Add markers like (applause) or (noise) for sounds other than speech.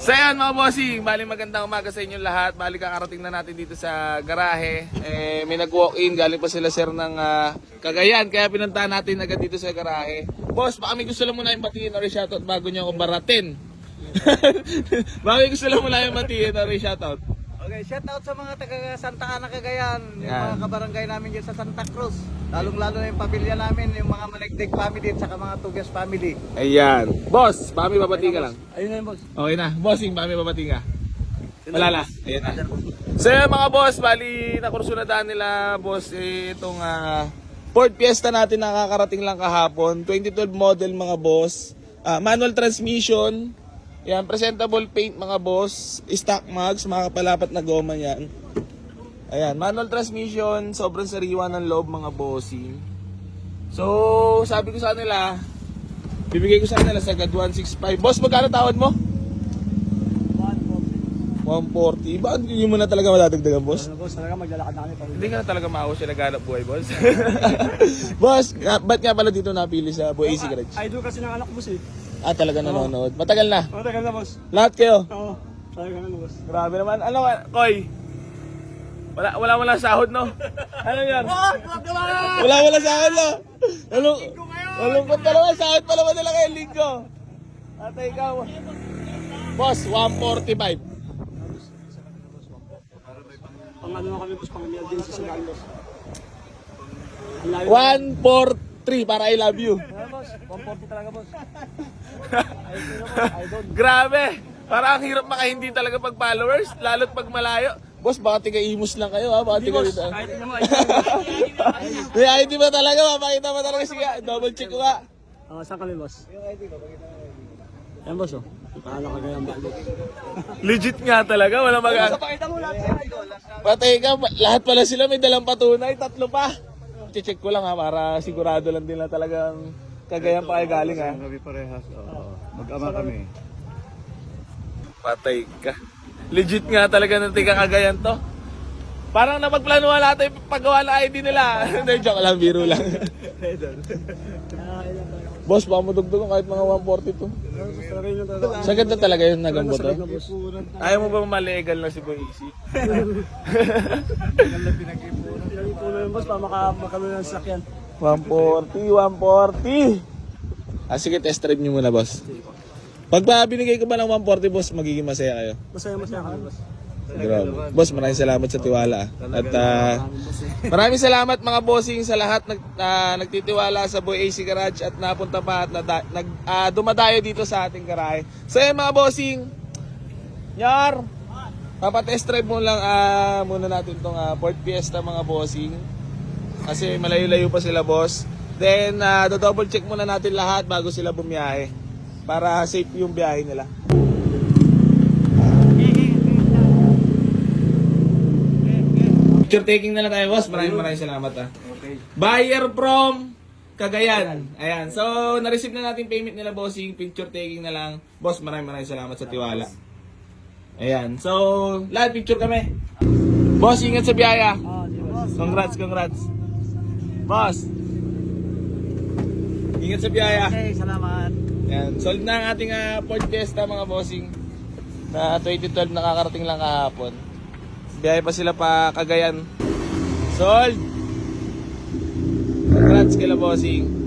So yan mga bossing, bali magandang umaga sa inyong lahat. Bali kakarating na natin dito sa garahe. Eh, may nag-walk-in, galing pa sila sir ng ah, Cagayan. Kaya pinuntahan natin agad dito sa garahe. Boss, baka may gusto lang muna yung batiin or shoutout bago niyo ako baratin. (laughs) baka may gusto lang muna yung batiin or shoutout. Okay, shout out sa mga taga Santa Ana Cagayan, yung Yan. mga kabarangay namin dyan sa Santa Cruz. Lalong-lalo na yung pamilya namin, yung mga Maligdig family at saka mga Tugas family. Ayan. Boss, baka may babatiin ka lang. Ayun na yun, boss. Okay na. Bossing, baka may babatiin ka. Wala na. Ayan na. So yun, mga boss, bali nakursunadaan nila boss eh, itong ah, Ford Fiesta natin nakakarating lang kahapon. 2012 model mga boss. Ah, manual transmission. Yan, presentable paint mga boss. Stock mags, mga kapalapat na goma yan. Ayan, manual transmission, sobrang sariwa ng loob mga bossing. So, sabi ko sa nila, bibigay ko sa kanila sa agad 165. Boss, magkano tawad mo? 140. Bakit hindi mo na talaga madadagdagan, boss? Ano, boss, talaga maglalakad na kami pa. Hindi ka na talaga maawa siya naghanap buhay, boss. (laughs) boss, nga, ba't nga pala dito napili sa Boy AC Garage? Idol kasi ng anak ko, boss eh. Ah, talaga nanonood. Matagal na. Matagal na, boss. Lahat kayo. Oo, talaga na, boss. Grabe naman. Ano, ka- Koy? Wala, wala, wala sahod, no? Ano yan? Wala, wala sahod, no? Nalung, nalungkot pa naman. Sahod pa naman nila kayo, linggo. Ate, ikaw. Boss, 145. Pang ano na kami, boss, pang din sa Silang, boss. Ang layo. 143 para I love you. Ano, boss? 140 talaga, boss. Idol. (laughs) Grabe! Parang ang hirap makahindi talaga pag followers, lalo't pag malayo. Boss, baka tiga imus lang kayo ha, baka tiga dito. Kahit idol. May ID ba talaga? Mapakita mo talaga sige. Double check ko nga. Ah, saan kami, boss? Yung ID ko, pakita mo Yan, boss, oh. Paano ka ganyan ba? Legit nga talaga, wala mag Pakita mo lahat sa ID ko. Patay ka, lahat pala sila may dalang patunay, tatlo pa. Check ko lang ha, para sigurado lang din na talagang kagayan pa kayo galing ha. Kami parehas. Oo. Mag-ama kami. Patay ka. Legit nga talaga ng tika kagayan to. Parang napagplanuhan natin yung paggawa ng ID nila. (laughs) Hindi, joke lang, biro lang. (laughs) Boss, baka mo dugdugan kahit mga 142. Sa ganda talaga yung nagambot to. Ayaw mo ba malegal na si Boy Easy? (laughs) Puno yung boss, para maka- makano ng sasakyan. 140, 140. Ah, sige, test drive nyo muna, boss. Pag pa binigay ko ba ng 140, boss, magiging masaya kayo. Masaya, masaya kami, boss. Grabe. Boss, maraming salamat sa tiwala. ah. At ah, (laughs) maraming salamat mga bossing sa lahat nag, ah, nagtitiwala sa Boy AC Garage at napunta pa at nada, nag, ah, dumadayo dito sa ating garahe. So yun mga bossing, Yar, papatest drive mo lang ah, muna natin itong ah, Ford Fiesta mga bossing. Kasi malayo-layo pa sila boss. Then, uh, double check muna natin lahat bago sila bumiyahe. Para safe yung biyahe nila. Picture taking na lang tayo, boss. Maraming maraming salamat ah. Okay. Buyer from Cagayan. Ayan. So, na-receive na natin payment nila, bossing. Picture taking na lang. Boss, maraming maraming salamat sa tiwala. Ayan. So, lahat picture kami. Boss, ingat sa biyaya. Ah. Congrats, congrats. Boss. Ingat sa biyaya. Okay, salamat. Ayan. Sold na ang ating uh, Ford Fiesta, mga bossing. Na 2012 nakakarating lang kahapon. Biyahe pa sila pa Cagayan. Sold! Congrats kila bossing.